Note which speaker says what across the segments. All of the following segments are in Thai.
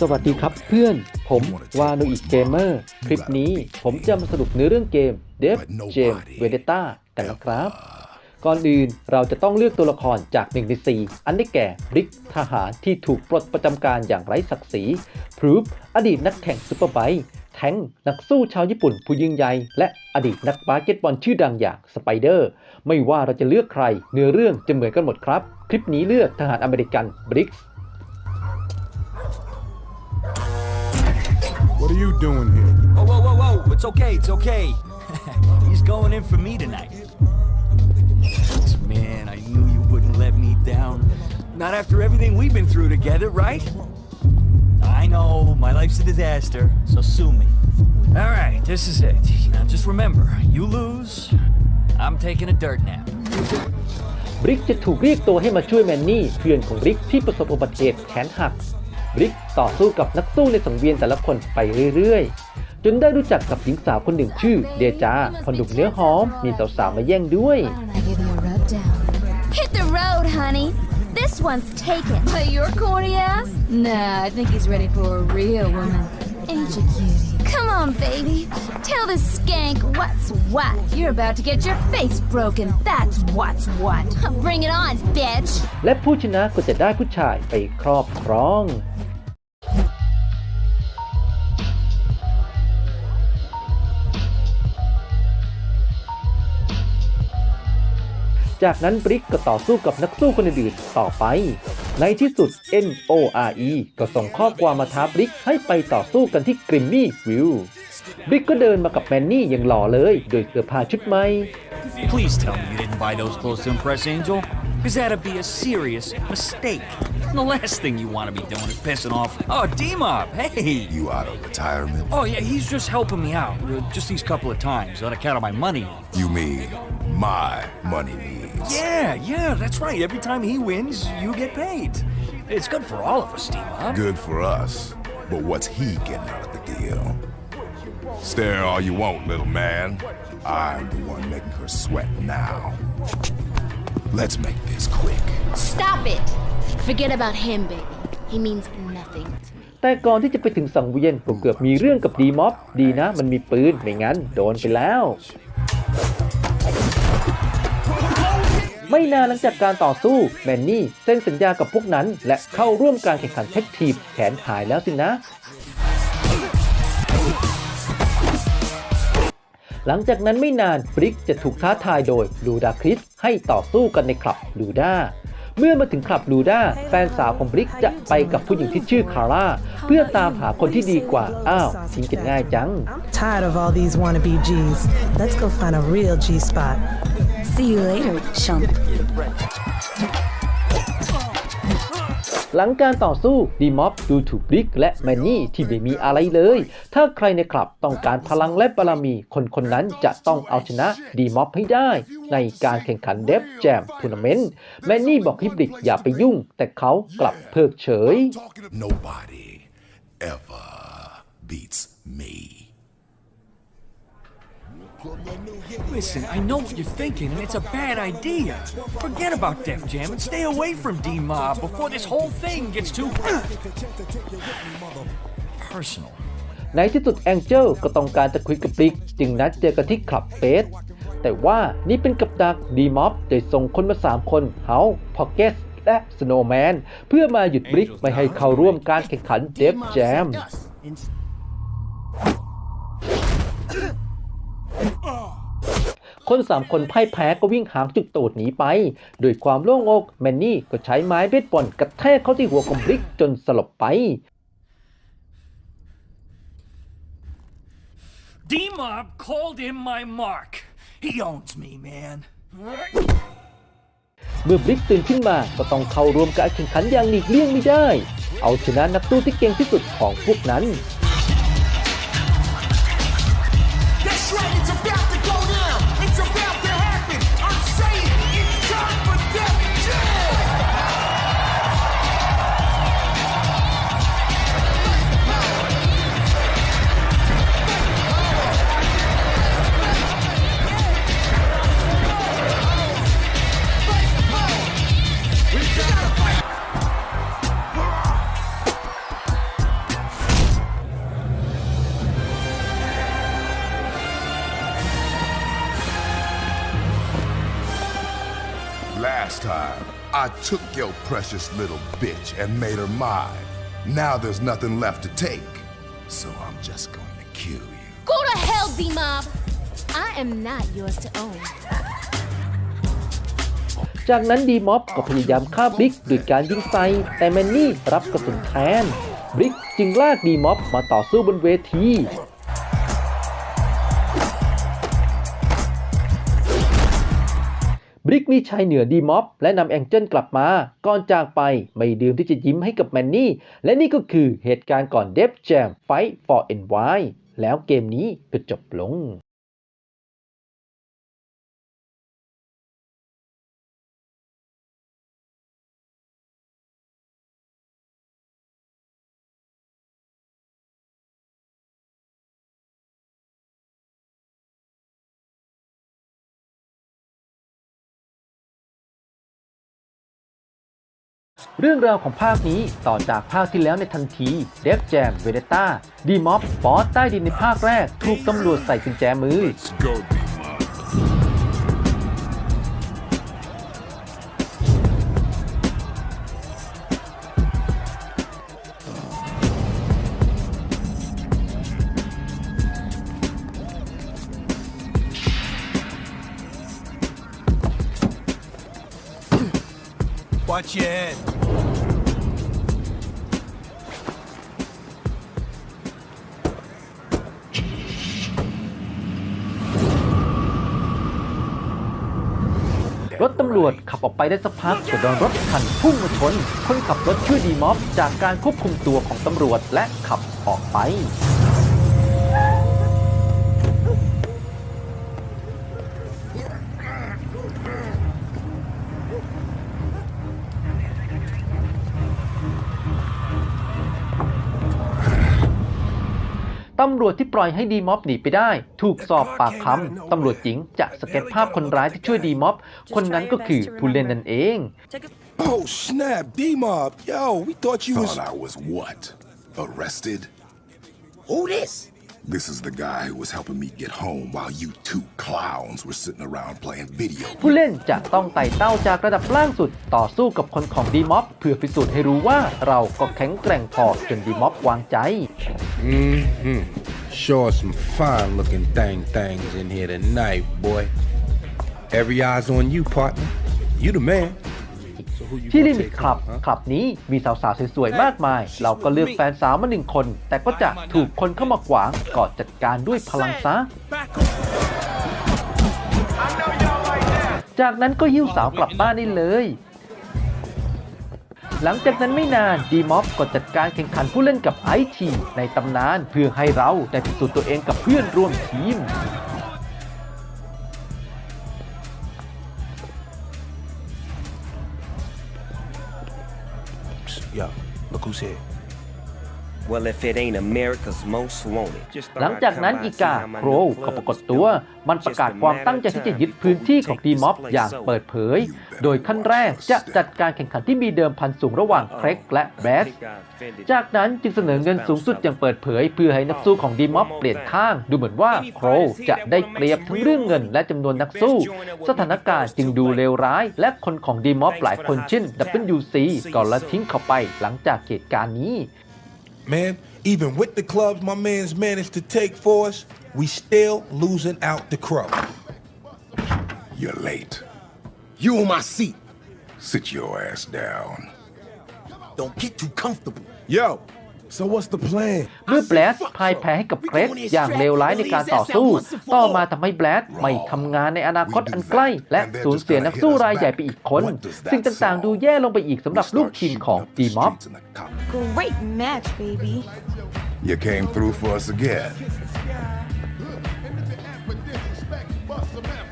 Speaker 1: สวัสดีครับเพื่อน ผมวาโนอิเกมเมอร์ คลิปนี้ผมจะมาสรุปเนื้อเรื่องเกม Dev Jam Vendetta กันนะครับ ก่อนอื่นเราจะต้องเลือกตัวละครจาก1ใน4อันได้แก่บริกทหารที่ถูกปลดประจำการอย่างไร้ศักดิ์ศรีพรูฟอดีตนักแข่งซูเปอร์ไบค์แทงนักสู้ชาวญี่ปุ่นผู้ยิ่งใหญ่และอดีตนักบาสเกตบอลชื่อดังอย่างสไปเดอร์ ไม่ว่าเราจะเลือกใคร เนื้อเรื่องจะเหมือนกันหมดครับ คลิปนี้เลือกทหารอเมริกันบริก
Speaker 2: you doing here?
Speaker 3: Whoa, whoa, whoa, whoa. It's okay, it's okay. He's going in for me tonight. Man, I knew you wouldn't let me down. Not after everything we've been through together, right? I know, my life's a disaster, so sue me. Alright, this is it. Now just remember, you lose, I'm taking a dirt nap.
Speaker 1: บริกจะถูกเรียกตัวให้มาช่วยแมนนี่เพื่อนของบริกที่ประสบอุบัติเหตุแขนหักบริก ต่อสู้กับนักสู้ในสังเวียนแต่ละคนไปเรื่อยๆ จนได้รู้จักกับหญิงสาวคนหนึ่งชื่อ เดจาพอหนุ่มเนื้อหอม มีสาวๆมาแย่งด้วย
Speaker 4: Why don't I give you a rub down?
Speaker 5: Hit the road, honey. This one's taken. But your corny ass?
Speaker 4: Nah, I think he's ready for a real woman. Ain't you cutie?
Speaker 5: Come on, baby. Tell this skank what's what.
Speaker 4: You're about to get your face broken. That's what's what.
Speaker 5: Bring it on, bitch.
Speaker 1: และผู้ชนะก็จะได้ผู้ชายไปครอบครอง จากนั้นบริกก็ต่อสู้กับนักสู้คนอื่นๆต่อไป ในที่สุด NORE ก็ส่งข้อความมาท้าบริกให้ไปต่อสู้กันที่กริมมี่วิวบริกก็เดินมากับแมนนี่อย่างหล่อเลย โดยเสื้อผ้าชุดใหม่
Speaker 3: Please tell me you didn't buy those clothes to impress Angel. Because that'd be a serious mistake. The last thing you want to be doing is pissing off. Oh, D-Mob, hey!
Speaker 2: You out of retirement?
Speaker 3: Oh, yeah, he's just helping me out. uh, Just these couple of times on account of my money.
Speaker 2: You mean my money needs?
Speaker 3: Yeah, yeah, that's right. Every time he wins, you get paid. It's good for all of us, D-Mob.
Speaker 2: Good for us. But what's he getting out of the deal? Stare all you want, little man. I'm the one making her sweat now. Let's make this quick.
Speaker 5: Stop it. Forget about him, baby. He means nothing.
Speaker 1: แต่ก่อนที่จะไปถึงสังเวียนผมเกือบมีเรื่องกับดีม็อบ ดีนะ มันมีปืน ไม่งั้นโดนไปแล้ว ไม่นานหลังจากการต่อสู้แมนนี่เซ็นสัญญากับพวกนั้น และเข้าร่วมการแข่งขันแท็กทีมแขนหายแล้วสินะ หลังจากนั้นไม่นานบริกจะถูกท้าทายโดยลูดาคริสให้ต่อสู้กันในคลับลูด้าเมื่อมาถึงคลับลูด้าแฟนสาวของบริกจะไปกับผู้หญิงที่ชื่อคาร่าเพื่อตามหาคนที่ดีกว่า อ้าวทิ้งกันง่ายจัง
Speaker 6: Tired of all these wannabe G's. Let's go find a real G spot.
Speaker 4: See you later, chump.
Speaker 1: หลังการต่อสู้ดีม็อบดูถูกบริกและแมนนี่ที่ไม่มีอะไรเลย ถ้าใครในคลับต้องการพลังและบารมี คนคนนั้นจะต้องเอาชนะดีม็อบให้ได้ ในการแข่งขันเดฟแจมทัวร์นาเมนต์แมนนี่บอกให้บริกอย่าไปยุ่ง แต่เขากลับเพิกเฉย
Speaker 2: Nobody ever beats me.
Speaker 3: Listen, I know what you're thinking, and it's a bad idea. Forget about Def Jam and stay away from D-Mob before this whole thing gets too personal.
Speaker 1: ในที่สุดแองเจิลก็ต้องการจะคุยกับบริกจึงนัดเจอกันที่คลับเฟสแต่ว่านี่เป็นกับดักดีม็อบโดยส่งคนมา 3 คนเฮาพ็อกเกสและสโนว์แมนเพื่อมาหยุดบริกไม่ให้เข้าร่วมการแข่งขันเดฟแจม คนสามคนพ่ายแพ้ก็วิ่งหางจุดตูดหนีไปโดยความโล่งอกแมนนี่ก็ใช้ไม้เบสบอลกระแทกเข้าที่หัวของบริกจนสลบไป
Speaker 3: D-Mob called in my mark. He owns me, man.
Speaker 1: เมื่อบริกตื่นขึ้นมาก็ต้องเข้าร่วมการแข่งขันอย่างหลีกเลี่ยงไม่ได้ เอาชนะนักสู้ที่เก่งที่สุดของพวกนั้น
Speaker 2: took your precious little bitch and made her mine. Now there's nothing left to take. So I'm just going to kill you.
Speaker 5: Go to hell, D-Mob! I am not yours to own.
Speaker 1: จากนั้นดีม็อบก็พยายามฆ่าบริกด้วยการยิงใส่แต่แมนนี่รับกระสุนแทนบริกจึงลากดีม็อบมาต่อสู้บนเวที บริกมีชัยเหนือดีม็อบและนำแองเจิลกลับมา ก่อนจากไปไม่ดื่มที่จะยิ้มให้กับแมนนี่ และนี่ก็คือเหตุการณ์ก่อนเดฟแจม Fight for NY แล้วเกมนี้ก็จบลง เรื่องราวของภาคนี้ต่อจากภาคที่แล้วในทันทีเดฟแจมเวเดต้าดีม็อบบอสใต้ดินในภาคแรก ถูกตำรวจใส่กุญแจมือ
Speaker 3: Watch your head.
Speaker 1: รถตำรวจขับออกไปได้สักพักก็โดนรถคันพุ่งมาชน คนขับรถชื่อดีม็อบจากการควบคุมตัวของตำรวจและขับออกไป ตำรวจที่ปล่อยให้ดีม็อบหนีไปได้ ถูกสอบปากคำตำรวจหญิงจะสเก็ตภาพคนร้ายที่ช่วยดีม็อบ คนนั้นก็คือผู้เล่นนั่นเอง
Speaker 2: Oh, snap, D-Mob. Yo, we thought you was... Thought I was what? Arrested?
Speaker 7: Who this?
Speaker 2: This is the guy who was helping me get home while you two clowns were sitting around playing video
Speaker 1: ผู้เล่นจะต้องไต่เต้าจากระดับล่างสุดต่อสู้กับคนของดีม็อบเพื่อพิสูจน์ให้รู้ว่าเราก็แข็งแกร่งพอจนดีม็อบวางใจ
Speaker 8: Mm-hmm. Sure some fine looking thing things in here tonight, boy. Every eye's on you, partner. You the man. So who you
Speaker 1: ที่
Speaker 8: gonna
Speaker 1: ลิมิต
Speaker 8: take
Speaker 1: คลับ
Speaker 8: home, huh?
Speaker 1: คลับนี้มีสาวๆสวยๆมากมาย เราก็เลือกแฟนสาวมาหนึ่งคน แต่ก็จะถูกคนเข้ามาขวางก่อนจัดการด้วยพลังซะจากนั้นก็หิ้วสาวกลับบ้านได้เลย หลังจากนั้นไม่นานดีม็อบก็จัดการแข่งขันผู้เล่นกับไอทีในตำนานเพื่อให้เราได้พิสูจน์ตัวเองกับเพื่อนร่วมทีม
Speaker 8: Yo, look who's here.
Speaker 1: หลังจากนั้นอีกาโครวก็ปรากฏตัว มันประกาศความตั้งใจที่จะยึดพื้นที่ของดีม็อบอย่างเปิดเผย โดยขั้นแรกจะจัดการแข่งขันที่มีเดิมพันสูงระหว่างเครกและแบส จากนั้นจึงเสนอเงินสูงสุดอย่างเปิดเผย เพื่อให้นักสู้ของดีม็อบเปลี่ยนข้าง ดูเหมือนว่าโครวจะได้เปรียบทั้งเรื่องเงินและจำนวนนักสู้ สถานการณ์จึงดูเลวร้าย และคนของดีม็อบหลายคนเช่น WC ก็ละทิ้งเข้าไปหลังจากเหตุการณ์นี้
Speaker 8: Man, even with the clubs my man's managed to take for us, we still losing out the crow.
Speaker 2: You're late.
Speaker 7: You on my seat.
Speaker 2: Sit your ass down.
Speaker 7: Don't get too comfortable.
Speaker 8: Yo, so what's the plan?
Speaker 1: เมื่อแบลสพ่ายแพ้ให้กับเกรกอย่างเลวร้ายในการต่อสู้ ต่อมาทำให้แบลสไม่ทำงานในอนาคตอันใกล้ และสูญเสียนักสู้รายใหญ่ไปอีกคน สิ่งต่างๆ ดูแย่ลงไปอีกสำหรับลูกทีมของดีม็อบ
Speaker 4: Great match, baby.
Speaker 2: You came through for us again.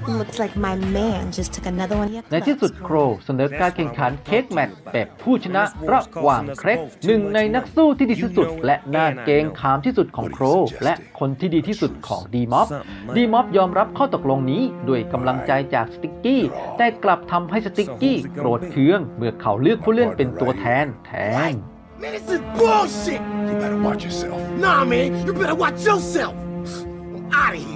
Speaker 6: Looks like my man just took another one.
Speaker 1: ในที่สุดโครเสนอการแข่งขันเค้กแมตช์แบบผู้ชนะระหว่างเครกหนึ่งในนักสู้ที่ดีที่สุด และน่าเกรงขามที่สุดของโครและคนที่ดีที่สุดของดีม็อบดีม็อบยอมรับข้อตกลงนี้ด้วยกำลังใจจากสติกกี้แต่กลับทำให้สติกกี้โกรธเคือง เมื่อเขาเลือกผู้เล่นเป็นตัวแทนแทน
Speaker 7: Man, this is bullshit.
Speaker 2: You better watch yourself.
Speaker 7: Nah, man, you better watch yourself. I'm out of here.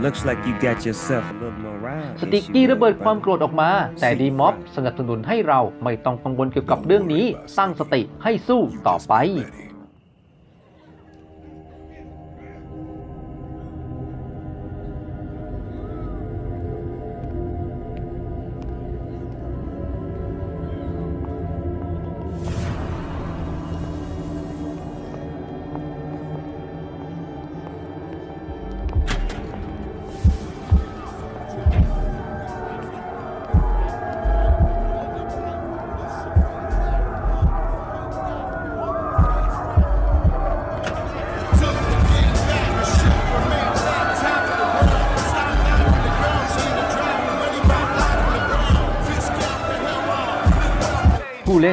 Speaker 9: Looks like you got yourself a little morale.
Speaker 1: สติก
Speaker 9: issue
Speaker 1: กี้
Speaker 9: there,
Speaker 1: ระเบิดความ
Speaker 9: brother.
Speaker 1: โกรธออกมา แต่ดีม็อบสนับสนุนให้เราไม่ต้องกังวลเกี่ยวกับเรื่องนี้ ตั้งสติให้สู้ต่อไป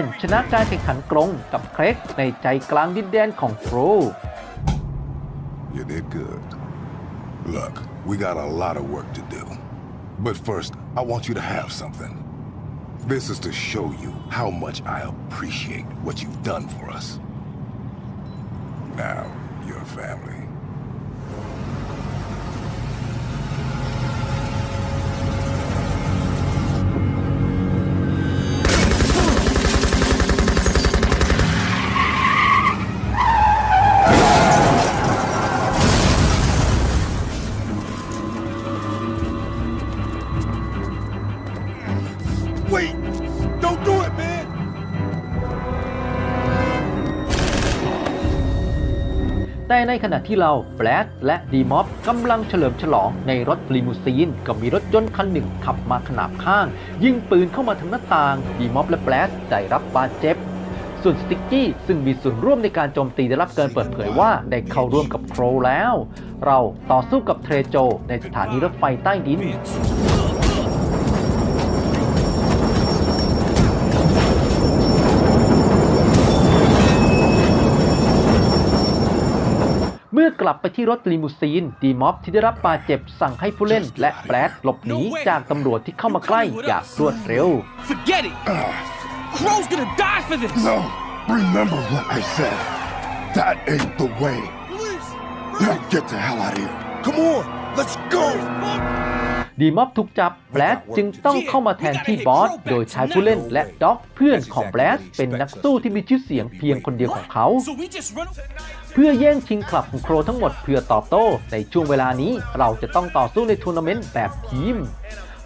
Speaker 1: น ชนะการแข่งขันกรงกับเครกในใจกลางดินแดนของโคร
Speaker 2: You did good. Look, we got a lot of work to do. But first, I want you to have something. This is to show you how much I appreciate what you've done for us. Now, your family.
Speaker 1: ในขณะที่เราแบล็กและดีม็อบกำลังเฉลิมฉลองในรถลิมูซีน ก็มีรถยนต์คันหนึ่งขับมาขนาบข้าง ยิงปืนเข้ามาทางหน้าต่าง ดีม็อบและแบล็กได้รับบาดเจ็บส่วนสติกกี้ซึ่งมีส่วนร่วมในการโจมตีได้รับการเปิดเผยว่าได้เข้าร่วมกับโครแล้ว เราต่อสู้กับเทรโจในสถานีรถไฟใต้ดิน มื่อกลับไปที่รถลิมูซีนดีม็อบที่ได้รับบาดเจ็บสั่งให้ผู้เล่นและแบล็กหลบหนีจากตำรวจที่เข้ามาใกล้อย่างรวดเร็ว
Speaker 3: Forget it! Crow's gonna die for this!
Speaker 2: No, remember what I said. That ain't the way. Now get the hell out of here. Come on, let's go.
Speaker 1: ดีม็อบถูกจับแบล็กจึงต้องเข้ามาแทนที่บอส โดยใช้ผู้เล่นและด็อกเพื่อนของแบล็กเป็นนักสู้ที่มีชื่อเสียงเพียงคนเดียวของเขา
Speaker 3: So we just run.
Speaker 1: เพื่อแย่งชิงคลับของโครทั้งหมดเพื่อตอบโต้ ในช่วงเวลานี้เราจะต้องต่อสู้ในทัวร์นาเมนต์แบบทีม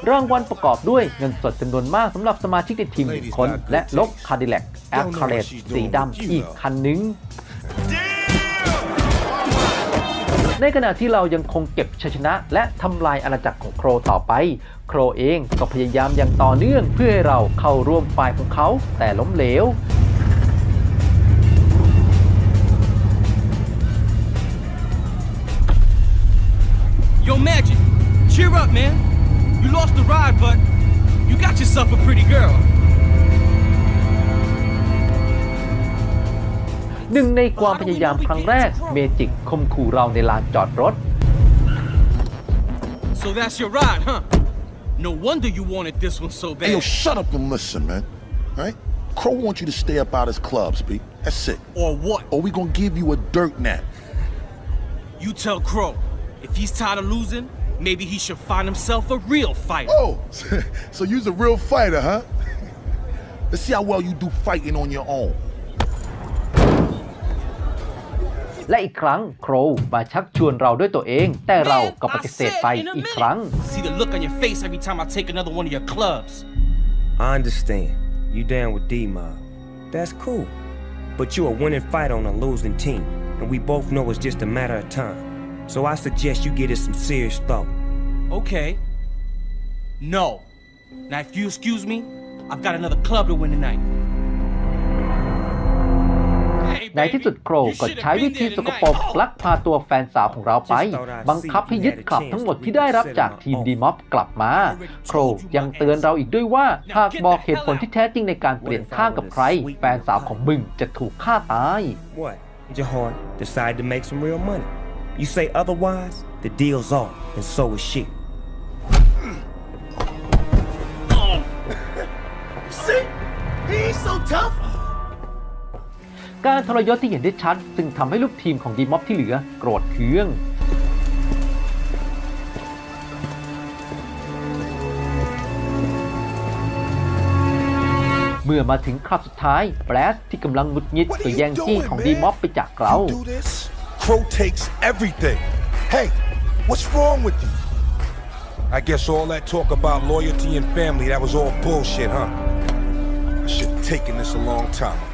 Speaker 1: รางวัลประกอบด้วยเงินสดจำนวนมากสำหรับสมาชิกในทีมหนึ่งคน และรถคาร์ดิแลกแอคคาเรตสีดำอีกคันหนึ่ง ในขณะที่เรายังคงเก็บชัยชนะ และทำลายอาณาจักรของโครต่อไป โครเองก็พยายามอย่างต่อเนื่องเพื่อให้เราเข้าร่วมฝ่ายของเขาแต่ล้มเหลว
Speaker 3: Yo, Magic, cheer up, man. You lost the ride, but you got yourself a pretty girl.
Speaker 1: หนึ่งในความพยายามครั้งแรกเมจิกคมขู่เราในลานจอดรถ
Speaker 3: So that's your ride, huh? No wonder you wanted this one so bad.
Speaker 10: Hey, yo, shut up and listen, man. All right? Crow wants you to stay up out his clubs, B. That's it.
Speaker 3: or what?
Speaker 10: Or we gonna give you a dirt nap.
Speaker 3: You tell Crow. If he's tired of losing, maybe he should find himself a real fighter.
Speaker 10: Oh, so you's a real fighter, huh? Let's see how well you do fighting on your own.
Speaker 1: และอีกครั้งโครมาชักชวนเราด้วยตัวเอง แต่เราก็ปฏิเสธไป
Speaker 3: I said in a
Speaker 1: อีก
Speaker 3: minute.
Speaker 1: ครั้ง
Speaker 3: See the look on your face every time I take another one of your clubs.
Speaker 9: I understand. You down with D Mob. That's cool. But you a winning fighter on a losing team, and we both know it's just a matter of time. So I suggest you give it some serious thought.
Speaker 3: Okay. No. Now, if you excuse me, I've got another club to win tonight. Hey,
Speaker 1: ในที่สุดโครก็ใช้วิธีสกปรกลักพาตัวแฟนสาวของเราไป บังคับให้ยึดคลับทั้งหมดที่ได้รับจากทีมดีม็อบกลับมา โครยังเตือนเราอีกด้วยว่า หากบอกเหตุผลที่แท้จริงในการเปลี่ยนข้างกับใคร แฟนสาวของมึงจะถูกฆ่าตาย
Speaker 9: What? Jahar decided to make some real money. You say otherwise, the deal's off, and so is she.
Speaker 7: See? He ain't so tough.
Speaker 1: การทรยศที่เห็นได้ชัด ซึ่งทำให้ลูกทีมของดีม็อบที่เหลือโกรธเคืองเมื่อมาถึงคราบสุดท้ายแบลสที่กำลังหงุดหงิดก็แย่งจี้ของดีม็อบไปจากเรา
Speaker 10: Crow takes everything. Hey, what's wrong with you?
Speaker 8: I guess all that talk about loyalty and family, that was all bullshit, huh? I should have taken this a long time ago.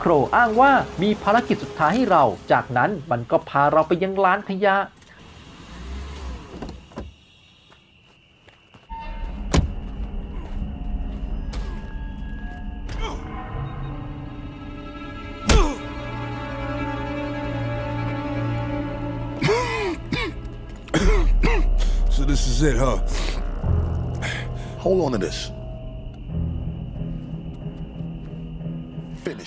Speaker 1: โครอ้างว่ามีภารกิจสุดท้ายให้เรา จากนั้นมันก็พาเราไปยังร้านขยะ
Speaker 8: So this is it, huh?
Speaker 10: Hold on to this.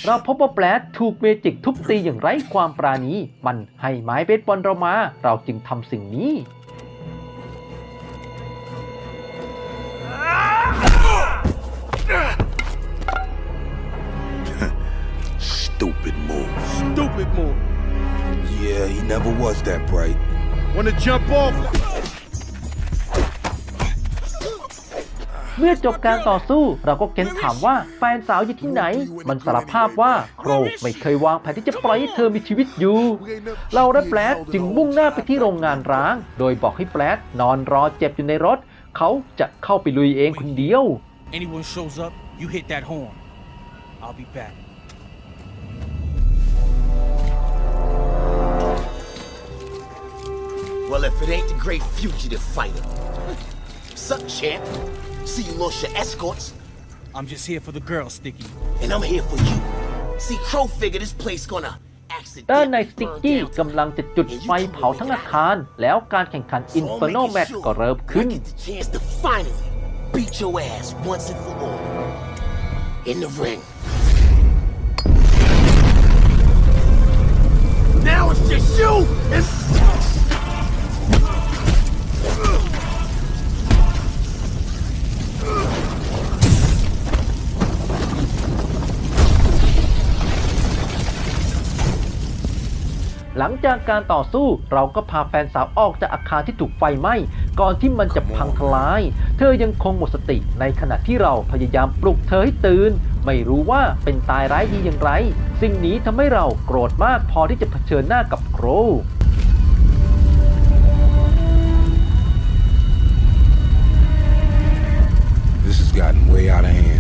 Speaker 1: เราพบว่าแบลดถูกเมจิกทุบตีอย่างไร้ความปราณี มันให้ไม้เบสบอลเรามา เราจึงทำสิ่งนี้
Speaker 10: Stupid move.
Speaker 8: Stupid move. Yeah, he never was that bright.
Speaker 10: Wanna jump off?
Speaker 1: มื่อจบการต่อสู้เราก็เค้นถามว่าแฟนสาวอยู่ที่ไหน มันสารภาพว่าโครไม่เคยวางแผนที่จะปล่อยให้เธอมีชีวิตอยู่ เราและแบลดจึงมุ่งหน้าไปที่โรงงานร้าง โดยบอกให้แบลดนอนรอเจ็บอยู่ในรถ เขาจะเข้าไปลุยเองคนเดียว
Speaker 3: Anyone shows up, you hit that horn. I'll be back.
Speaker 7: Well, if it ain't the great fugitive fighter. Sup, champ? See you lost your escorts,
Speaker 3: I'm just here for the girl, Sticky.
Speaker 7: and I'm here for you. See, Crow figure this place gonna
Speaker 1: ด้านใน
Speaker 7: accidentally
Speaker 1: สติก
Speaker 7: burn
Speaker 1: กี้
Speaker 7: down
Speaker 1: กำลังจะจุดไฟเผาทั้งอาคาร แล้วการแข่งขัน
Speaker 7: So I'm
Speaker 1: Inferno
Speaker 7: making
Speaker 1: Match
Speaker 7: sure
Speaker 1: ก็เริ่มขึ้น
Speaker 7: I get the chance to finally beat your ass once and for all. In the ring. Now it's just you and
Speaker 1: หลังจากการต่อสู้เราก็พาแฟนสาวออกจากอาคารที่ถูกไฟไหม้ก่อนที่มันจะพังทลาย เธอยังคงหมดสติในขณะที่เราพยายามปลุกเธอให้ตื่น ไม่รู้ว่าเป็นตายร้ายดีอย่างไร สิ่งนี้ทำให้เราโกรธมากพอที่จะเผชิญหน้ากับโคร
Speaker 8: This has gotten way out of hand.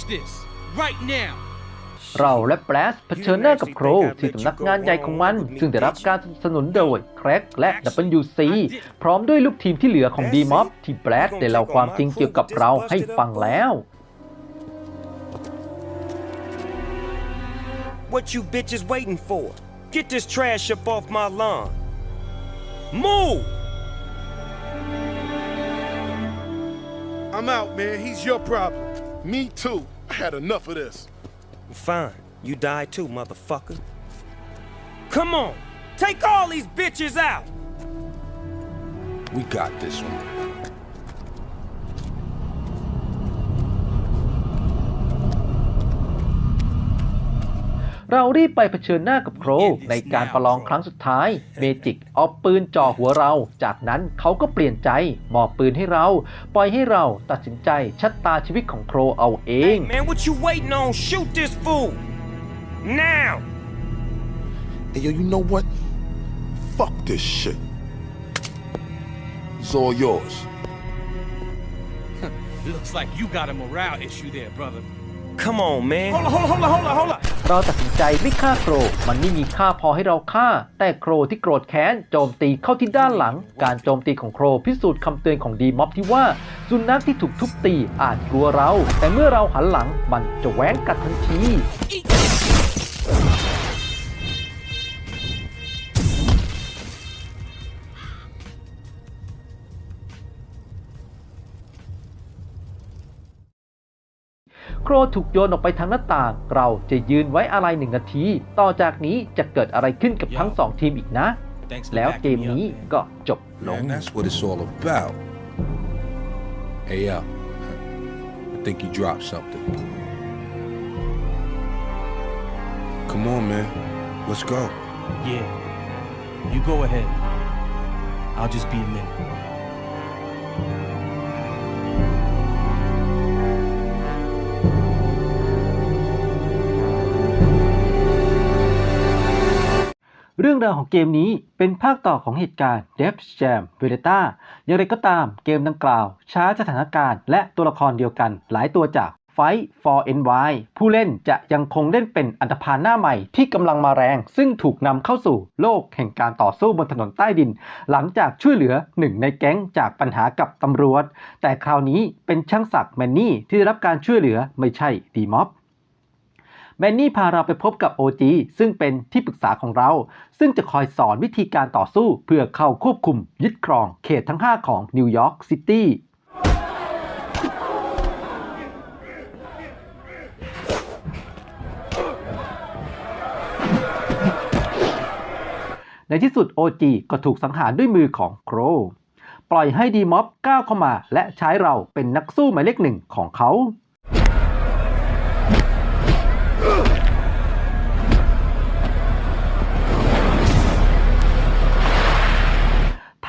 Speaker 3: Finish this right now.
Speaker 1: เราและแบลสเผชิญหน้ากับโครที่สำนักงานใหญ่ของมัน ซึ่งได้รับการสนับสนุนโดยแคร็กและ WC พร้อมด้วยลูกทีมที่เหลือของดีม็อบที่แบลสได้เล่าความจริงเกี่ยวกับเราให้ฟังแล้ว
Speaker 9: What you bitches waiting for? Get this trash up off my lawn. Move!
Speaker 10: I'm out, man. He's your problem. Me too. I had enough of this.
Speaker 9: Fine. You die too, motherfucker. Come on. Take all these bitches out.
Speaker 8: We got this one.
Speaker 1: เรารีบไปเผชิญหน้ากับโครในการประลองครั้งสุดท้าย เมจิกเอาปืนจ่อหัวเรา จากนั้นเขาก็เปลี่ยนใจมอบปืนให้เรา ปล่อยให้เราตัดสินใจชัดตาชีวิตของโครเอาเอง
Speaker 9: Hey, man, what you waiting on? Shoot this fool. Now.
Speaker 10: Hey, yo, you know what? Fuck this shit. It's all yours.
Speaker 3: Looks like you got a morale issue there, brother.
Speaker 9: Come on, man.
Speaker 3: Hold on, hold on, hold on, hold on, hold on.
Speaker 1: เราตัดสินใจไม่ฆ่าโคร มันไม่มีค่าพอให้เราฆ่า แต่โครที่โกรธแค้นโจมตีเข้าที่ด้านหลัง การโจมตีของโครพิสูจน์คำเตือนของดีม็อบที่ว่า สุนัขที่ถูกทุบตีอาจกลัวเรา แต่เมื่อเราหันหลังมันจะแหวงกัดทันที รถูกโยนออกไปทางหน้าต่าง เราจะยืนไว้อะไรหนึ่งนาที ต่อจากนี้จะเกิดอะไรขึ้นกับทั้งสองทีมอีกนะ
Speaker 3: Thanks for
Speaker 1: แล้วเกม
Speaker 3: backing me
Speaker 1: นี้
Speaker 3: up, man.
Speaker 1: ก็จบลง
Speaker 8: Man, that's what it's all about. Hey, yo. I think you dropped something. Come on, man. Let's go.
Speaker 3: Yeah. You go ahead. I'll just be a minute.
Speaker 1: รื่องราวของเกมนี้เป็นภาคต่อของเหตุการณ์ Death Jam Vendetta อย่างไรก็ตามเกมดังกล่าว ช้าสถานการณ์และตัวละครเดียวกันหลายตัวจาก Fight for NY ผู้เล่นจะยังคงเล่นเป็นอันธพาลหน้าใหม่ที่กำลังมาแรง ซึ่งถูกนำเข้าสู่โลกแห่งการต่อสู้บนถนนใต้ดิน หลังจากช่วยเหลือหนึ่งในแก๊งจากปัญหากับตำรวจ แต่คราวนี้เป็นช่างศักดิ์แมนนี่ที่ได้รับการช่วยเหลือไม่ใช่ดีม็อบ แมนนี่พาเราไปพบกับ OG ซึ่งเป็นที่ปรึกษาของเรา ซึ่งจะคอยสอนวิธีการต่อสู้เพื่อเข้าควบคุมยึดครองเขตทั้ง 5 ของนิวยอร์กซิตี้ในที่สุด OG ก็ถูกสังหารด้วยมือของโคร ปล่อยให้ดีม็อบก้าวเข้ามาและใช้เราเป็นนักสู้หมายเลขหนึ่งของเขา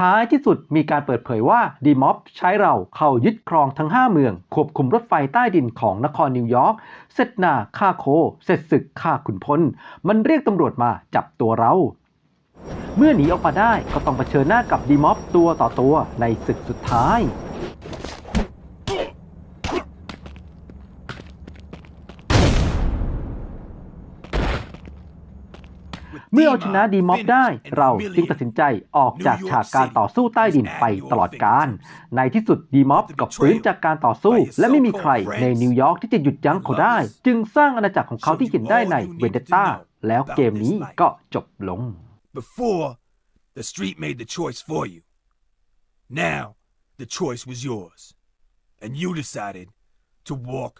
Speaker 1: ท้ายที่สุดมีการเปิดเผยว่าดีม็อบใช้เราเข้ายึดครองทั้ง 5 เมือง ควบคุมรถไฟใต้ดินของนครนิวยอร์กเสร็จหนาฆ่าโค เสร็จศึกฆ่าขุนพล มันเรียกตำรวจมาจับตัวเรา เมื่อหนีออกมาได้ก็ต้องเผชิญหน้ากับดีม็อบตัวต่อตัวในศึกสุดท้าย เมื่อเอาชนะดีม็อบได้ เราจึงตัดสินใจออกจากฉากการต่อสู้ใต้ดินไปตลอดกาลในที่สุดดีม็อบก็ฟื้นจากการต่อสู้ และไม่มีใครในนิวยอร์กที่จะหยุดยั้งเขาได้ จึงสร้างอาณาจักรของเขาที่เห็นได้ในเวนเดต้าแล้วเกมนี้ก็จบลง
Speaker 7: Before, the street made the choice for you. Now, the choice was yours. And you decided to walk